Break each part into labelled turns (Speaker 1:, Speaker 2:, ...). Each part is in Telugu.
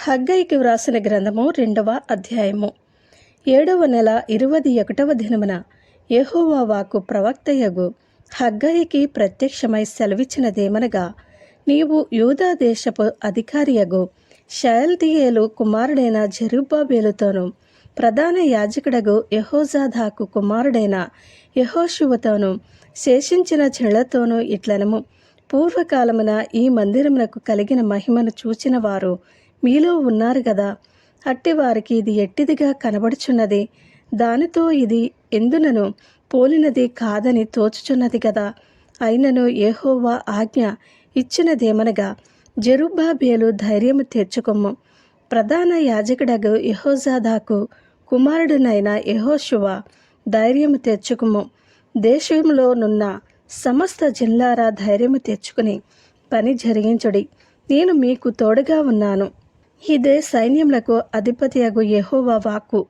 Speaker 1: హగ్గైకి వ్రాసిన గ్రంథము రెండవ అధ్యాయము. ఏడవ నెల ఇరవై ఒకటవ దినమున యెహోవా వాకు ప్రవక్తయగు హగ్గయికి ప్రత్యక్షమై సెలవిచ్చినదేమనగా నీవు యూదా దేశపు అధికారియగు షయల్దియేలు కుమారుడైన జెరుబ్బాబేలుతోనూ ప్రధాన యాజకుడగు యహోజాధాకు కుమారుడైన యహోశువతోనూ శేషించిన చెళ్ళతోనూ ఇట్లనము. పూర్వకాలమున ఈ మందిరమునకు కలిగిన మహిమను చూచిన వారు మీలో ఉన్నారు కదా. అట్టి వారికి ఇది ఎట్టిదిగా కనబడుచున్నది? దానితో ఇది ఎందునను పోలినది కాదని తోచుచున్నది కదా. అయినను ఏహోవా ఆజ్ఞ ఇచ్చినదేమనగా జెరుబ్బాబేలు ధైర్యము తెచ్చుకొమ్ము. ప్రధాన యాజకుడగు యహోజాదాకు కుమారుడునైన యహోశువ ధైర్యము తెచ్చుకుము దేశంలోనున్న సమస్త జిల్లారా ధైర్యము తెచ్చుకుని పని జరిగించుడి. నేను మీకు తోడుగా ఉన్నాను. ఇదే సైన్యములకు అధిపతియగు యహోవా వాక్కు.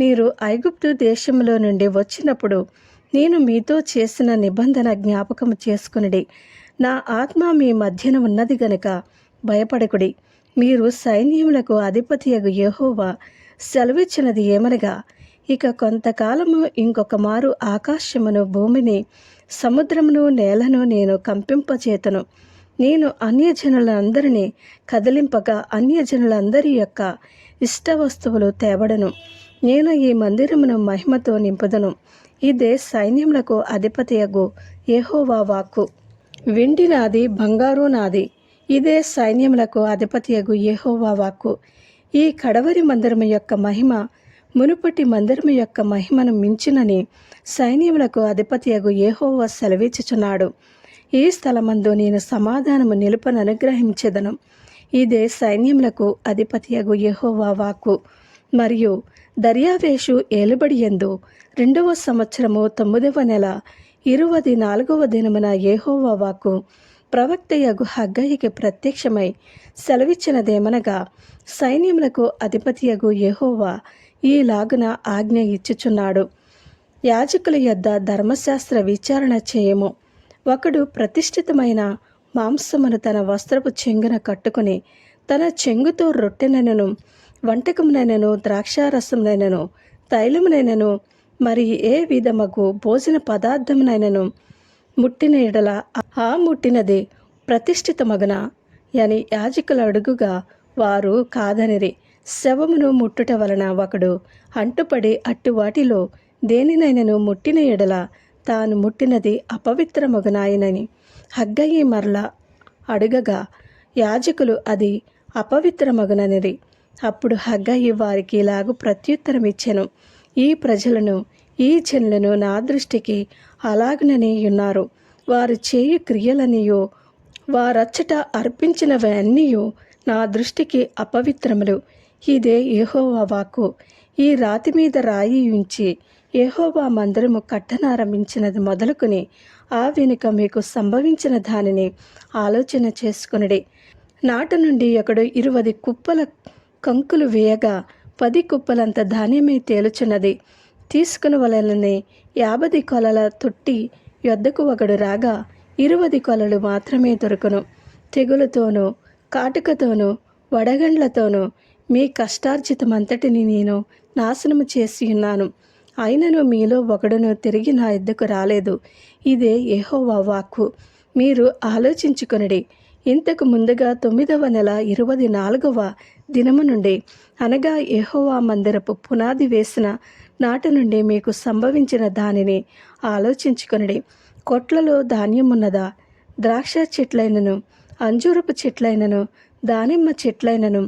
Speaker 1: మీరు ఐగుప్తు దేశంలో నుండి వచ్చినప్పుడు నేను మీతో చేసిన నిబంధన జ్ఞాపకము చేసుకునిడి. నా ఆత్మ మీ మధ్యన ఉన్నది గనుక భయపడకుడి. మీరు సైన్యములకు అధిపతియగు యహోవా సెలవిచ్చినది ఏమనగా ఇక కొంతకాలము ఇంకొక మారు ఆకాశమును భూమిని సముద్రమును నేలను నేను కంపింపచేతను. నేను అన్యజనులందరినీ కదిలింపగా అన్యజనులందరి యొక్క ఇష్ట వస్తువులు తేబడను. నేను ఈ మందిరమును మహిమతో నింపుదను. ఇదే సైన్యములకు అధిపతియగు ఏహోవా వాక్కు. వెండి నాది బంగారు నాది. ఇదే సైన్యములకు అధిపతియగు ఏహోవా వాక్కు. ఈ కడవరి మందిరము యొక్క మహిమ మునుపటి మందిరము యొక్క మహిమను మించినని సైన్యములకు అధిపతియగు ఏహోవా సెలవిచ్చుచున్నాడు. ఈ స్థలమందు నేను సమాధానము నిలుపను అనుగ్రహించెదను. ఇదే సైన్యములకు అధిపతియగు యెహోవా వాక్కు. మరియు దర్యావేషు ఏలుబడియందు రెండవ సంవత్సరము తొమ్మిదవ నెల ఇరువది నాలుగవ దినమున యెహోవా వాక్కు ప్రవక్తయగు హగ్గయికి ప్రత్యక్షమై సెలవిచ్చినదేమనగా సైన్యములకు అధిపతియగు యెహోవా ఈలాగున ఆజ్ఞ ఇచ్చుచున్నాడు. యాజకుల యొద్ద ధర్మశాస్త్ర విచారణ చేయము. ఒకడు ప్రతిష్ఠితమైన మాంసమును తన వస్త్రపు చెంగున కట్టుకుని తన చెంగుతో రొట్టెనైనను వంటకమునైనను ద్రాక్షారసమునైనను తైలమునైనను మరి ఏ విధమగు భోజన పదార్థమునైనను ముట్టిన ఎడల ఆ ముట్టినది ప్రతిష్ఠితమగున? అని యాజకులు అడుగుగా వారు కాదనిరి. శవమును ముట్టుట వలన ఒకడు అంటుపడి అట్టు వాటిలో దేనినైనను ముట్టిన ఎడల తాను ముట్టినది అపవిత్రమగునాయనని హగ్గయి మరల అడుగగా యాజకులు అది అపవిత్రమగుననిది అప్పుడు హగ్గయి వారికి ఇలాగు ప్రత్యుత్తరం ఇచ్చెను ఈ ప్రజలను ఈ జనులను నా దృష్టికి అలాగనని ఉన్నారు వారు చేయు క్రియలనియో వారచ్చట అర్పించినవన్నీయు నా దృష్టికి అపవిత్రములు. ఇదే యెహోవా వాక్కు. ఈ రాతి మీద రాయి ఉంచి యెహోవా మందిరము కట్టనారంభించినది మొదలుకొని ఆ వెనుక మీకు సంభవించిన దానిని ఆలోచన చేసుకునిడి. నాటు నుండి ఒకడు ఇరువది కుప్పల కంకులు వేయగా పది కుప్పలంత ధాన్యమే తేలుచున్నది. తీసుకుని వలలని యాభది కొలల తొట్టి యొద్దకు ఒకడు రాగా ఇరువది కొలలు మాత్రమే దొరుకును. తెగులతోనూ కాటుకతోనూ వడగండ్లతోనూ మీ కష్టార్జితమంతటిని నేను నాశనము చేసి ఉన్నాను. అయినను మీలో ఒకడును తిరిగి నా ఎద్దకు రాలేదు. ఇదే ఏహోవా వాక్కు. మీరు ఆలోచించుకొనడి. ఇంతకు ముందుగా తొమ్మిదవ నెల ఇరవై నాలుగవ దినము నుండి అనగా ఎహోవా మందిరపు పునాది వేసిన నాటి నుండి మీకు సంభవించిన దానిని ఆలోచించుకొనడి. కొట్లలో ధాన్యమున్నదా? ద్రాక్ష చెట్లైనను అంజూరపు చెట్లైనను దానిమ్మ చెట్లైనను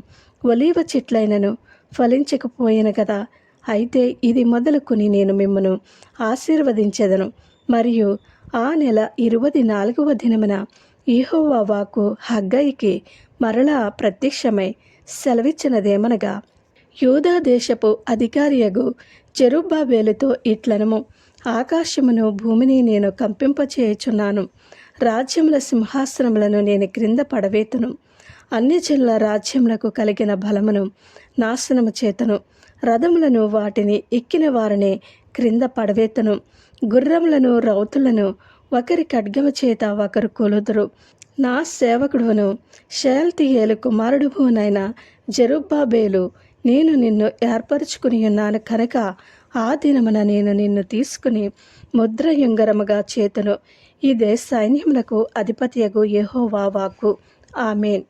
Speaker 1: ఒలీవ చెట్లైనను ఫలించకపోయిన కదా. అయితే ఇది మొదలుకొని నేను మిమ్మను ఆశీర్వదించెదను. మరియు ఆ నెల ఇరవై నాలుగవ దినమున ఈహోవా వాకు హగ్గయికి మరలా ప్రత్యక్షమై సెలవిచ్చినదేమనగా యూదా దేశపు అధికారియగు చెరుబ్బాబేలుతో ఇట్లనము. ఆకాశమును భూమిని నేను కంపింపచేయుచున్నాను. రాజ్యముల సింహాసనములను నేను క్రింద పడవేతును. అన్ని జిల్ల రాజ్యములకు కలిగిన బలమును నాశనము చేతను. రథములను వాటిని ఎక్కిన వారిని క్రింద పడవేతను. గుర్రములను రౌతులను ఒకరి ఖడ్గము చేత ఒకరు కొలుదురు. నా సేవకుడును షేల్తీయేలు కుమారుడునైన జరుబ్బాబేలు నేను నిన్ను ఏర్పరచుకుని ఉన్నాను కనుక ఆ దినమున నేను నిన్ను తీసుకుని ముద్రయుంగరముగా చేతును. ఇదే సైన్యములకు అధిపతియగు యెహోవా వాక్కు. ఆమెన్.